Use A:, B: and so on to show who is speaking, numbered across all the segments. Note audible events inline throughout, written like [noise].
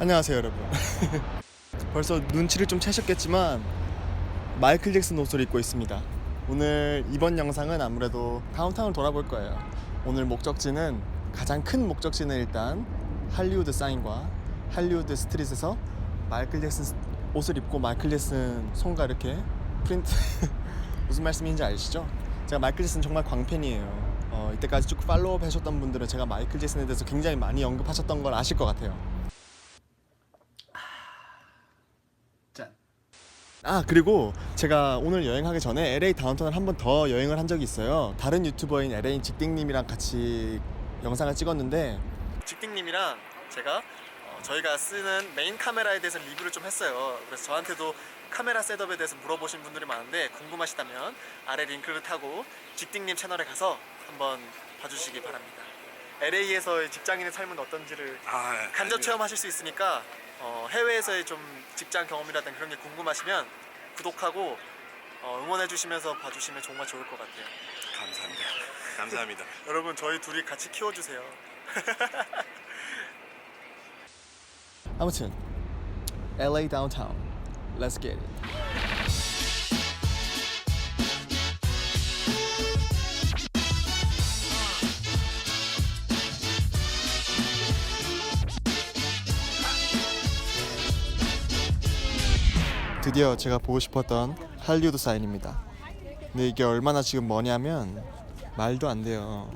A: 안녕하세요 여러분. [laughs] 벌써 눈치를 좀 채셨겠지만 마이클 잭슨 옷을 입고 있습니다. 오늘 이번 영상은 아무래도 다운타운을 돌아볼 거예요. 오늘 목적지는 가장 큰 목적지는 일단 할리우드 사인과 할리우드 스트릿에서 마이클 잭슨 옷을 입고 마이클 잭슨 손과 이렇게 프린트 [laughs] 무슨 말씀인지 아시죠? 제가 마이클 잭슨 정말 광팬이에요. 어, 이때까지 쭉 팔로우 하셨던 분들은 제가 마이클 잭슨에 대해서 굉장히 많이 언급하셨던 걸 아실 것 같아요 아 그리고 제가 오늘 여행하기 전에 LA 다운타운을 한 번 더 여행을 한 적이 있어요. 다른 유튜버인 LA 직딩님이랑 같이 영상을 찍었는데 직딩님이랑 제가 어, 저희가 쓰는 메인 카메라에 대해서 리뷰를 좀 했어요. 그래서 저한테도 카메라 셋업에 대해서 물어보신 분들이 많은데 궁금하시다면 아래 링크를 타고 직딩님 채널에 가서 한번 봐주시기 바랍니다. LA에서의 직장인의 삶은 어떤지를
B: 아,
A: 간접 체험하실 수 있으니까 어, 해외에서의 좀 직장 경험이라든 그런 게 궁금하시면 구독하고 어, 응원해 주시면서 봐주시면 정말 좋을 것 같아요.
B: 감사합니다. [laughs] 감사합니다. [laughs]
A: 여러분 저희 둘이 같이 키워주세요. [laughs] 아무튼 LA downtown, let's get it. 드디어 제가 보고 싶었던 할리우드 사인입니다. 근데 이게 얼마나 지금 머냐면 말도 안 돼요.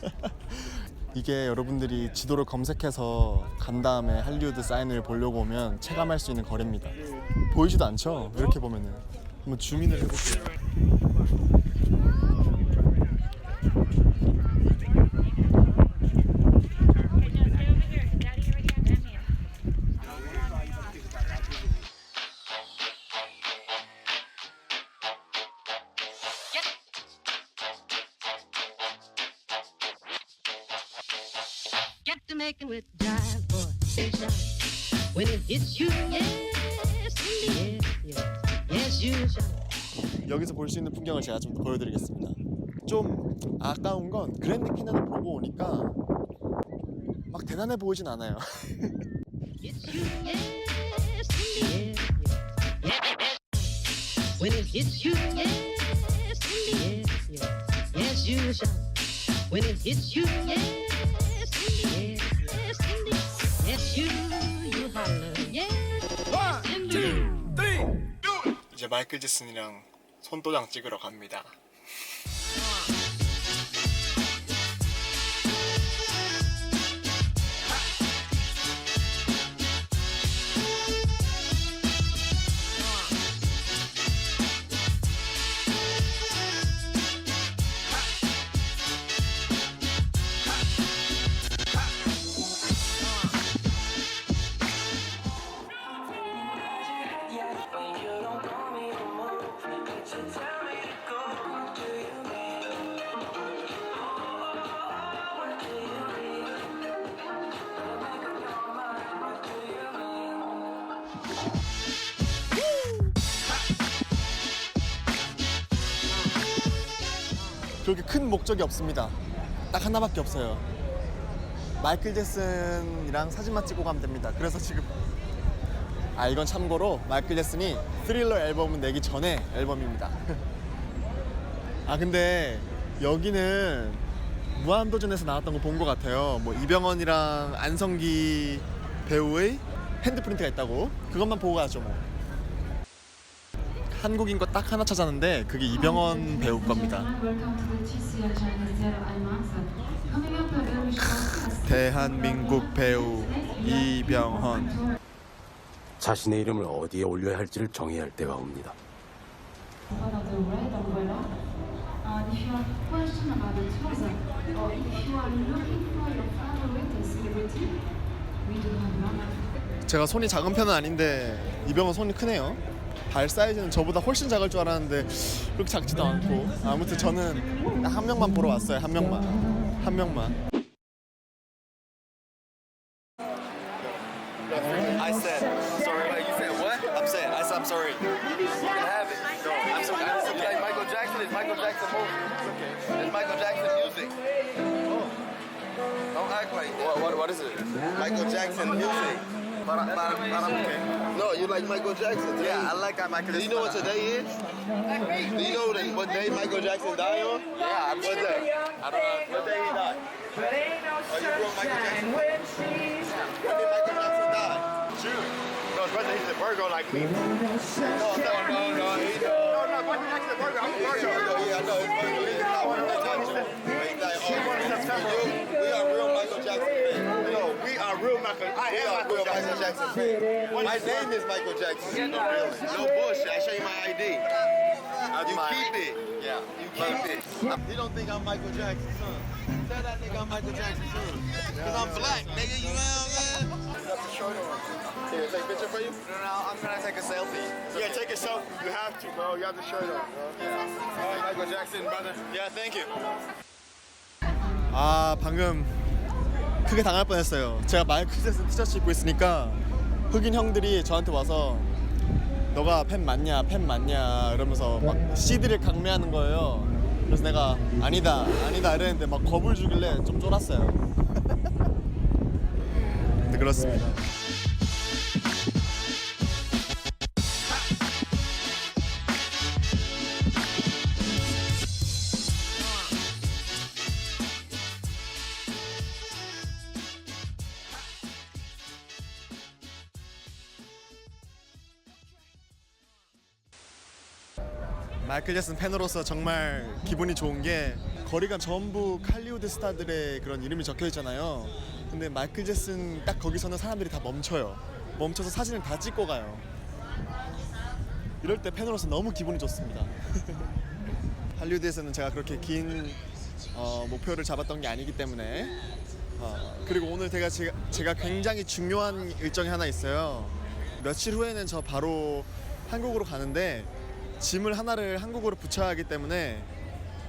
A: [laughs] 이게 여러분들이 지도를 검색해서 간 다음에 할리우드 사인을 보려고 오면 체감할 수 있는 거리입니다. 보이지도 않죠? 이렇게 보면은 한번 주민을 해볼게요.
C: Get to making with jive boy. Shine. When it hits you, yes, indeed, yes, yes, you shine.
A: 여기서 볼 수 있는 풍경을 제가 좀 보여드리겠습니다. 좀 아까운 건 그랜드 캐년을 보고 오니까 막 대단해 보이진 않아요.
C: Yes, yes, yes. When it hits you, yes, indeed, yes, yes, you shine. When it hits you, yes, indeed, yes, yes, you, you holler, yes, indeed.
A: 이제 마이클 제슨이랑 손도장 찍으러 갑니다. 그렇게 큰 목적이 없습니다. 딱 하나밖에 없어요. 마이클 제슨이랑 사진만 찍고 가면 됩니다. 그래서 지금 아 이건 참고로 마이클 제슨이 스릴러 앨범을 내기 전에 앨범입니다. [laughs] 아 근데 여기는 무한도전에서 나왔던 거 본 것 같아요. 뭐 이병헌이랑 안성기 배우의 핸드프린트가 있다고 그것만 보고 가죠 뭐. 한국인 거 딱 하나 찾았는데 그게 이병헌 배우 겁니다. [laughs] 대한민국 배우 이병헌.
D: 자신의 이름을 어디에 올려야 할지를 정해야 할 때가 옵니다.
A: 제가 손이 작은 편은 아닌데 이병헌 손이 크네요. 발 사이즈는 저보다 훨씬 작을 줄 알았는데 그렇게 작지도 않고 아무튼 저는 한 명만 보러 왔어요. 한 명만. 한 명만.
B: I said sorry. Wait, you said what?
A: I'm saying I said I'm sorry.
B: You can have it. No, I'm so, I'm so like Michael Jackson is Michael Jackson movie. It's Michael Jackson music. What, what is it? Michael Jackson music.
A: Para, para, para, okay.
B: No, you like Michael Jackson?
A: Yeah, I like uh, Michael
B: Do you know what today is? Do you know that- what day Michael Jackson died on?
A: Yeah, I'm
B: What day?
A: I don't know.
B: What day he died?
E: But ain't no
B: Oh, you grew up Michael Jackson?
E: sunshine when she's
B: When did Michael Jackson die? June. No, his birthday. He's a Virgo like me. No, no, no, no. He, no, no. Michael Jackson a Virgo. I'm a Virgo. Yeah, I know. It's Virgo. He's not one of the Jackson. He died on September. We are real Michael Jackson fans. No, we are real Michael. I am Michael Jackson. Jackson fans. My name is Michael Jackson. No, really. No bullshit. I show you my ID. You keep it.
A: Yeah.
B: You keep it. He don't think I'm Michael Jackson's son. Tell that nigga I'm Michael Jackson's son. Cause I'm black, nigga. You know what I'm saying? Got the shirt on. Here, take a picture for you.
A: No, no, I'm gonna take a selfie.
B: Yeah, take a selfie. You have to, bro. You have the shirt on, bro. Yeah. Michael Jackson, brother.
A: Yeah, thank you. 아 방금 크게 당할 뻔했어요. 제가 잭슨 티셔츠 입고 있으니까 흑인 형들이 저한테 와서 너가 팬 맞냐, 팬 맞냐 이러면서 막 CD를 강매하는 거예요. 그래서 내가 아니다, 아니다 이랬는데 막 겁을 주길래 좀 쫄았어요. 근데 [laughs] 그렇습니다. 마이클 잭슨 팬으로서 정말 기분이 좋은 게 거리가 전부 칼리우드 스타들의 그런 이름이 적혀 있잖아요. 근데 마이클 잭슨 딱 거기서는 사람들이 다 멈춰요. 멈춰서 사진을 다 찍고 가요. 이럴 때 팬으로서 너무 기분이 좋습니다. [laughs] 할리우드에서는 제가 그렇게 긴 어, 목표를 잡았던 게 아니기 때문에 어, 그리고 오늘 제가, 제가 제가 굉장히 중요한 일정이 하나 있어요. 며칠 후에는 저 바로 한국으로 가는데 짐을 하나를 한국으로 붙여야 하기 때문에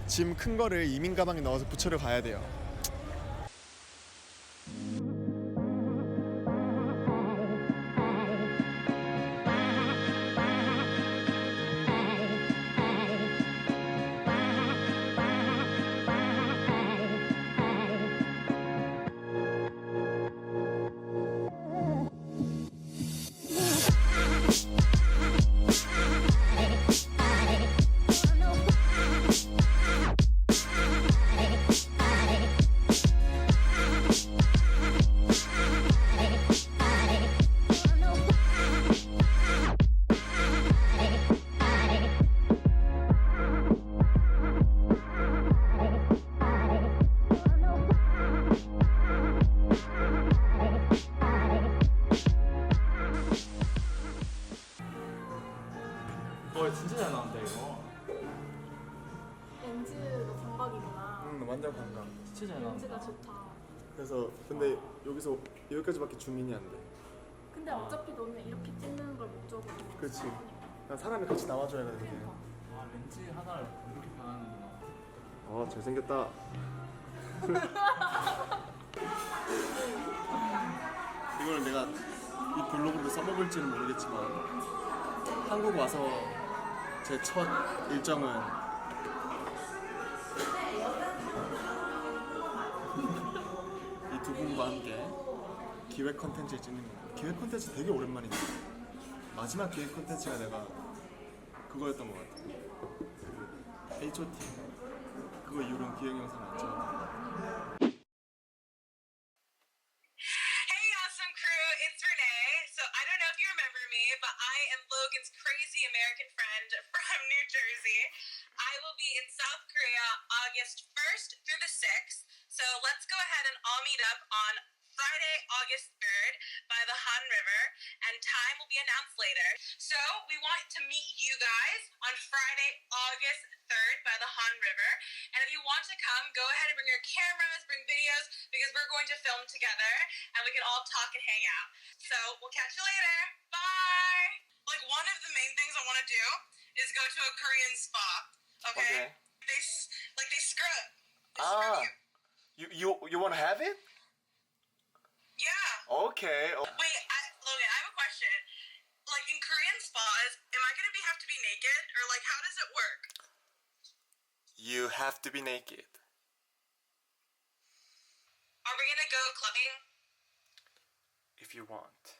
A: 짐 큰 거를 이민 가방에 넣어서 붙여러 가야 돼요.
F: 진짜 잘 나온다
G: 렌즈가 좋다.
A: 그래서 근데 여기서 여기까지밖에 주민이 안 돼.
G: 근데 어차피 너는 이렇게 찍는 걸 목적으로.
A: 그렇지. 난 사람이 같이 나와줘야 되는데.
G: 그러니까.
F: 아 렌즈 하나를 이렇게 변하는구나
A: 어 잘생겼다. [laughs] 이거는 내가 이 블로그로 써먹을지는 모르겠지만 한국 와서 제 첫 일정은 분과 함께 기획 컨텐츠를 찍는. 기획 컨텐츠 되게 오랜만이네. 마지막 기획 컨텐츠가 내가 그거였던 것 같아. 그 H.O.T. 그거 이후로는 기획 영상 안
H: New Jersey. I will be in South Korea August 1st through the 6th. So let's go ahead and all meet up on Friday, August 3rd by the Han River, and time will be announced later. So we want to meet you guys on Friday, August 3rd by the Han River. And if you want to come, go ahead and bring your cameras, bring videos, because we're going to film together and we can all talk and hang out. So we'll catch you later. Bye. Like one of the main things I want to do is go to a Korean spa. Okay.
A: Okay.
H: They like they scrub. They
A: Ah.
H: scrub you.
A: You you want to have it?
H: Yeah.
A: Okay.
H: Wait, I, Logan, I have a question. Like in Korean spas, am I gonna be have to be naked, or like how does it work?
A: You have to be naked.
H: Are we gonna go clubbing
A: if you want.